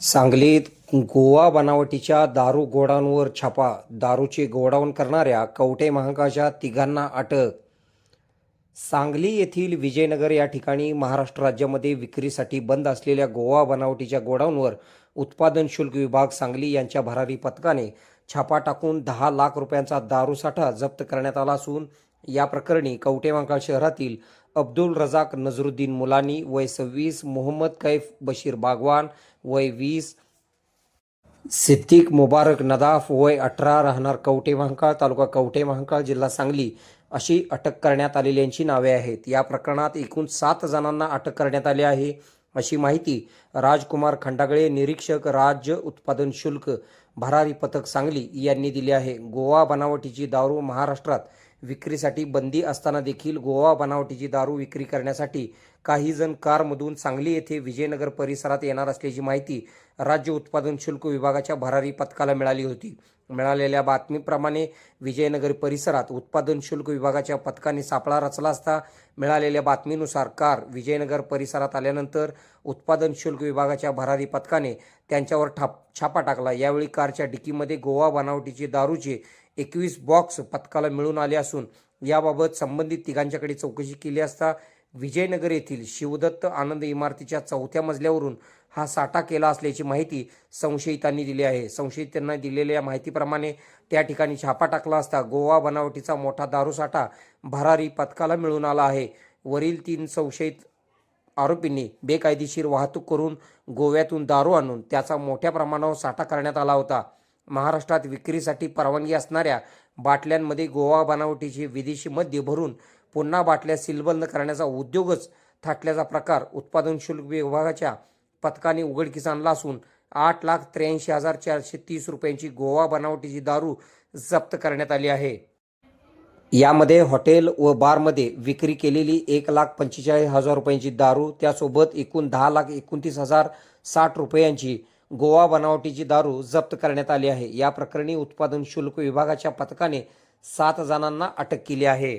सांगलीत गोवा बनावटीच्या दारू गोडाऊनवर छापा. दारूचे गोडाऊन करणाऱ्या कवटे महांकाच्या तिघांना अटक. सांगली येथील विजयनगर या ठिकाणी महाराष्ट्र राज्यामध्ये विक्रीसाठी बंद असलेल्या गोवा बनावटीच्या गोडाऊनवर उत्पादन शुल्क विभाग सांगली यांच्या भरारी पथकाने छापा टाकून दहा लाख रुपयांचा दारूसाठा जप्त करण्यात आला असून या प्रकरणी कवटेमांकाळ शहरातील अब्दुल रजाक नजरुद्दीन मुलानी वय सव्वीस मोहम्मद कैफ बशीर बागवान वय वीस सिद्दीक मुबारक नदाफ वय अठरा राहणार कवटे महांकाळ तालुका कवटे महांकाळ जिल्हा सांगली अशी अटक करण्यात आलेल्यांची नावे आहेत. या प्रकरणात एकूण सात जणांना अटक करण्यात आली आहे. अशी माहिती राजकुमार खंडागळे निरीक्षक राज्य उत्पादन शुल्क भरारी पथक सांगली यांनी दिली आहे. गोवा बनावटीची दारू महाराष्ट्रात विक्रीसाठी बंदी असताना देखील गोवा बनावटीची दारू विक्री करण्यासाठी काही जण कारमधून सांगली येथे विजयनगर परिसरात येणार असल्याची माहिती राज्य उत्पादन शुल्क विभागाच्या भरारी पथकाला मिळाली होती. मिळालेल्या बातमीप्रमाणे विजयनगर परिसरात उत्पादन शुल्क विभागाच्या पथकाने सापळा रचला असता मिळालेल्या बातमीनुसार कार विजयनगर परिसरात आल्यानंतर उत्पादन शुल्क विभागाच्या भरारी पथकाने त्यांच्यावर ठाप छापा टाकला. यावेळी कारच्या डिकीमध्ये गोवा बनावटीचे दारूचे एकवीस बॉक्स पथकाला मिळून आले असून याबाबत संबंधित तिघांच्याकडे चौकशी केली असता विजयनगर येथील शिवदत्त आनंद इमारतीच्या चौथ्या मजल्यावरून हा साठा केला असल्याची माहिती संशयितांनी दिली आहे. संशयितांना दिलेल्या माहितीप्रमाणे त्या ठिकाणी छापा टाकला असता गोवा बनावटीचा मोठा दारूसाठा भरारी पथकाला मिळून आला आहे. वरील तीन संशयित आरोपींनी बेकायदेशीर वाहतूक करून गोव्यातून दारू आणून त्याचा मोठ्या प्रमाणावर साठा करण्यात आला होता. महाराष्ट्रात विक्रीसाठी परवानगी असणाऱ्या बाटल्यांमध्ये गोवा बनावटीची विदेशी मद्य भरून पुन्हा बाटल्या सीलबंद करण्याचा उद्योगच थाटल्याचा प्रकार उत्पादन शुल्क विभागाच्या पथकाने उघडकीस आणला असून आठ लाख त्र्याऐंशी हजार चारशे तीस रुपयांची गोवा बनावटीची दारू जप्त करण्यात आली आहे. यामध्ये हॉटेल व बारमध्ये विक्री केलेली एक लाख पंचेचाळीस हजार रुपयांची दारू त्यासोबत एकूण दहा लाख एकोणतीस हजार साठ रुपयांची गोवा बनावटीची दारू जप्त करण्यात आली आहे. या प्रकरणी उत्पादन शुल्क विभागाच्या पथकाने सात जणांना अटक केली आहे.